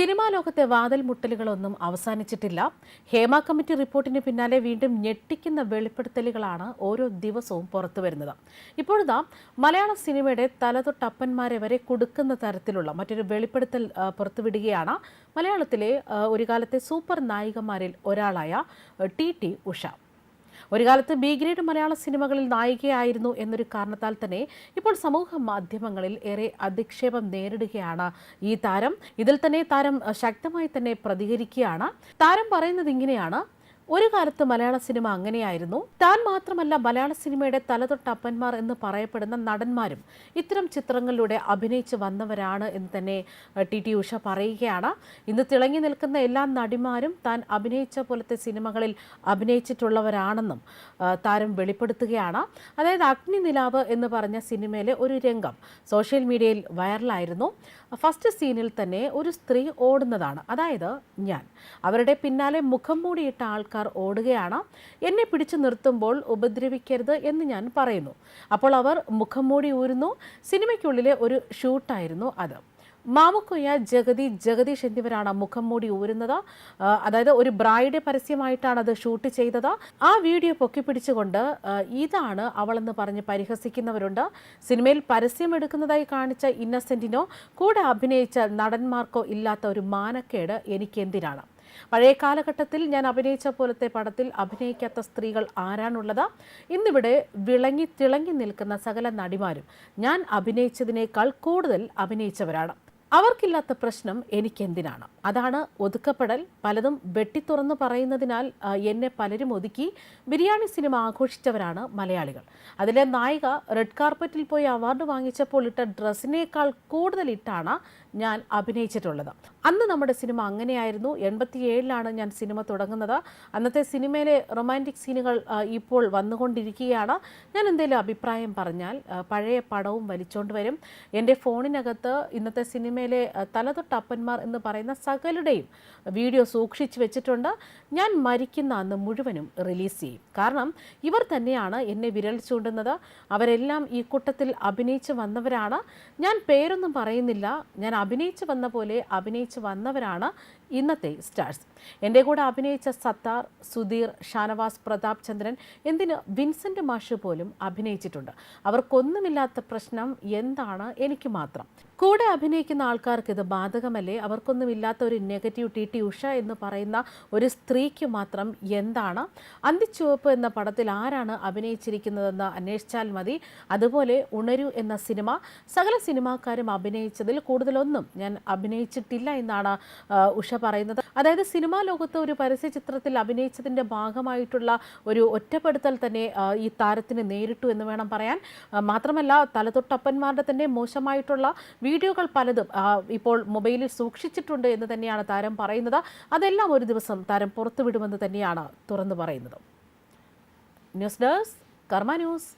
Cinema ലോകത്തെ വാതിൽ മുട്ടലുകളൊന്നും അവസാനിച്ചിട്ടില്ല. Hema committee റിപ്പോർട്ടിന് പിന്നാലെ വീണ്ടും ഞെട്ടിക്കുന്ന വെളിപ്പെടുത്തലുകളാണ് ഓരോ ദിവസവും പുറത്തു വരുന്നത്. ഇപ്പോഴിതാ മലയാള സിനിമയുടെ തലതൊട്ടപ്പന്മാരെ വരെ കൊടുക്കുന്ന തരത്തിലുള്ള മറ്റൊരു വെളിപ്പെടുത്തൽ പുറത്തുവിടുകയാണ് മലയാളത്തിലെ ഒരു കാലത്തെ സൂപ്പർ നായികമാരിൽ ഒരാളായ ടി ടി ഉഷ. ഒരു കാലത്ത് ബി ഗ്രേഡ് മലയാള സിനിമകളിൽ നായികയായിരുന്നു എന്നൊരു കാരണത്താൽ തന്നെ ഇപ്പോൾ സമൂഹ മാധ്യമങ്ങളിൽ ഏറെ അധിക്ഷേപം നേരിടുകയാണ് ഈ താരം. ഇതിൽ തന്നെ താരം ശക്തമായി തന്നെ പ്രതികരിക്കുകയാണ്. താരം പറയുന്നത് ഇങ്ങനെയാണ്. ഒരു കാലത്ത് മലയാള സിനിമ അങ്ങനെയായിരുന്നു. താൻ മാത്രമല്ല മലയാള സിനിമയുടെ തലതൊട്ടപ്പന്മാർ എന്ന് പറയപ്പെടുന്ന നടന്മാരും ഇത്തരം ചിത്രങ്ങളിലൂടെ അഭിനയിച്ച് വന്നവരാണ് എന്ന് തന്നെ ടി ടി ഉഷ പറയുകയാണ്. ഇന്ന് തിളങ്ങി നിൽക്കുന്ന എല്ലാ നടിമാരും താൻ അഭിനയിച്ച പോലത്തെ സിനിമകളിൽ അഭിനയിച്ചിട്ടുള്ളവരാണെന്നും താരം വെളിപ്പെടുത്തുകയാണ്. അതായത് അഗ്നി നിലാവ് എന്ന് പറഞ്ഞ സിനിമയിലെ ഒരു രംഗം സോഷ്യൽ മീഡിയയിൽ വൈറലായിരുന്നു. ഫസ്റ്റ് സീനിൽ തന്നെ ഒരു സ്ത്രീ ഓടുന്നതാണ്. അതായത് ഞാൻ. അവരുടെ പിന്നാലെ മുഖം മൂടിയിട്ട ആൾക്കാർ ഓടുകയാണ്. എന്നെ പിടിച്ചു നിർത്തുമ്പോൾ ഉപദ്രവിക്കരുത് എന്ന് ഞാൻ പറയുന്നു. അപ്പോൾ അവർ മുഖം മൂടി ഊരുന്നു. സിനിമയ്ക്കുള്ളിലെ ഒരു ഷൂട്ടായിരുന്നു അത്. മാമുക്കൊയ്യ ജഗതി ജഗദീഷ് എന്നിവരാണ് മുഖം മൂടി ഊരുന്നത്. അതായത് ഒരു ബ്രൈഡ് പരസ്യമായിട്ടാണ് അത് ഷൂട്ട് ചെയ്തത്. ആ വീഡിയോ പൊക്കി പിടിച്ചുകൊണ്ട് ഇതാണ് അവളെന്ന് പറഞ്ഞ് പരിഹസിക്കുന്നവരുണ്ട്. സിനിമയിൽ പരസ്യം എടുക്കുന്നതായി കാണിച്ച ഇന്നസെന്റിനോ കൂടെ അഭിനയിച്ച നടന്മാർക്കോ ഇല്ലാത്ത ഒരു മാനക്കേട് എനിക്കെന്തിനാണ് പഴയ കാലഘട്ടത്തിൽ ഞാൻ അഭിനയിച്ച പോലത്തെ പടത്തിൽ അഭിനയിക്കാത്ത സ്ത്രീകൾ ആരാണുള്ളത്? ഇന്നിവിടെ വിളങ്ങി തിളങ്ങി നിൽക്കുന്ന സകല നടിമാരും ഞാൻ അഭിനയിച്ചതിനേക്കാൾ കൂടുതൽ അഭിനയിച്ചവരാണ്. അവർക്കില്ലാത്ത പ്രശ്നം എനിക്കെന്തിനാണ്? അതാണ് ഒതുക്കപ്പെടൽ. പലതും വെട്ടിത്തുറന്ന് പറയുന്നതിനാൽ എന്നെ പലരും ഒതുക്കി ബിരിയാണി സിനിമ ആഘോഷിച്ചവരാണ് മലയാളികൾ. അതിലെ നായിക റെഡ് കാർപ്പറ്റിൽ പോയി അവാർഡ് വാങ്ങിച്ചപ്പോൾ ഇട്ട ഡ്രസ്സിനേക്കാൾ കൂടുതൽ ഇട്ടാണ് ഞാൻ അഭിനയിച്ചിട്ടുള്ളത്. അന്ന് നമ്മുടെ സിനിമ അങ്ങനെയായിരുന്നു. എൺപത്തിയേഴിലാണ് ഞാൻ സിനിമ തുടങ്ങുന്നത്. അന്നത്തെ സിനിമയിലെ റൊമാന്റിക് സീനുകൾ ഇപ്പോൾ വന്നുകൊണ്ടിരിക്കുകയാണ്. ഞാൻ എന്തെങ്കിലും അഭിപ്രായം പറഞ്ഞാൽ പഴയ പടവും വലിച്ചോണ്ട് വരും. എന്റെ ഫോണിനകത്ത് ഇന്നത്തെ സിനിമയിലെ തലതൊട്ടപ്പന്മാർ എന്ന് പറയുന്ന സകലുടെയും വീഡിയോ സൂക്ഷിച്ചു വെച്ചിട്ടുണ്ട്. ഞാൻ മരിക്കുന്ന അന്ന് മുഴുവനും റിലീസ് ചെയ്യും. കാരണം ഇവർ തന്നെയാണ് എന്നെ വിരൽ ചൂണ്ടുന്നത്. അവരെല്ലാം ഈ കൂട്ടത്തിൽ അഭിനയിച്ച് വന്നവരാണ്. ഞാൻ പേരൊന്നും പറയുന്നില്ല. ഞാൻ അഭിനയിച്ച് വന്ന പോലെ അഭിനയിച്ചു വന്നവരാണ് ഇന്നത്തെ സ്റ്റാർസ്. എന്റെ കൂടെ അഭിനയിച്ച സത്താർ സുധീർ ഷാനവാസ് പ്രതാപ് ചന്ദ്രൻ എന്തിന് വിൻസെന്റ് മാഷ് പോലും അഭിനയിച്ചിട്ടുണ്ട്? അവർക്കൊന്നുമില്ലാത്ത പ്രശ്നം എന്താണ് എനിക്ക് മാത്രം? കൂടെ അഭിനയിക്കുന്ന ആൾക്കാർക്ക് ഇത് ബാധകമല്ലേ? അവർക്കൊന്നുമില്ലാത്ത ഒരു നെഗറ്റീവ് ടി ടി ഉഷ എന്ന് പറയുന്ന ഒരു സ്ത്രീക്ക് മാത്രം എന്താണ്? അന്തിച്ചുവപ്പ് എന്ന പടത്തിൽ ആരാണ് അഭിനയിച്ചിരിക്കുന്നതെന്ന് അന്വേഷിച്ചാൽ മതി. അതുപോലെ ഉണരു എന്ന സിനിമ സകല സിനിമാക്കാരും അഭിനയിച്ചതിൽ കൂടുതലൊന്നും ഞാൻ അഭിനയിച്ചിട്ടില്ല എന്നാണ് ഉഷ പറയുന്നത്. അതായത് സിനിമാ ലോകത്ത് ഒരു പരസ്യ ചിത്രത്തിൽ അഭിനയിച്ചതിന്റെ ഭാഗമായിട്ടുള്ള ഒരു ഒറ്റപ്പെടുത്തൽ തന്നെ ഈ താരത്തിന് നേരിട്ടു എന്ന് വേണം പറയാൻ. മാത്രമല്ല തലതൊട്ടപ്പന്മാരുടെ തന്നെ മോശമായിട്ടുള്ള വീഡിയോകൾ പലതും ഇപ്പോൾ മൊബൈലിൽ സൂക്ഷിച്ചിട്ടുണ്ട് എന്ന് തന്നെയാണ് താരം പറയുന്നത്. അതെല്ലാം ഒരു ദിവസം താരം പുറത്തുവിടുമെന്ന് തന്നെയാണ് തുറന്നു പറയുന്നത്. News desk Karma news.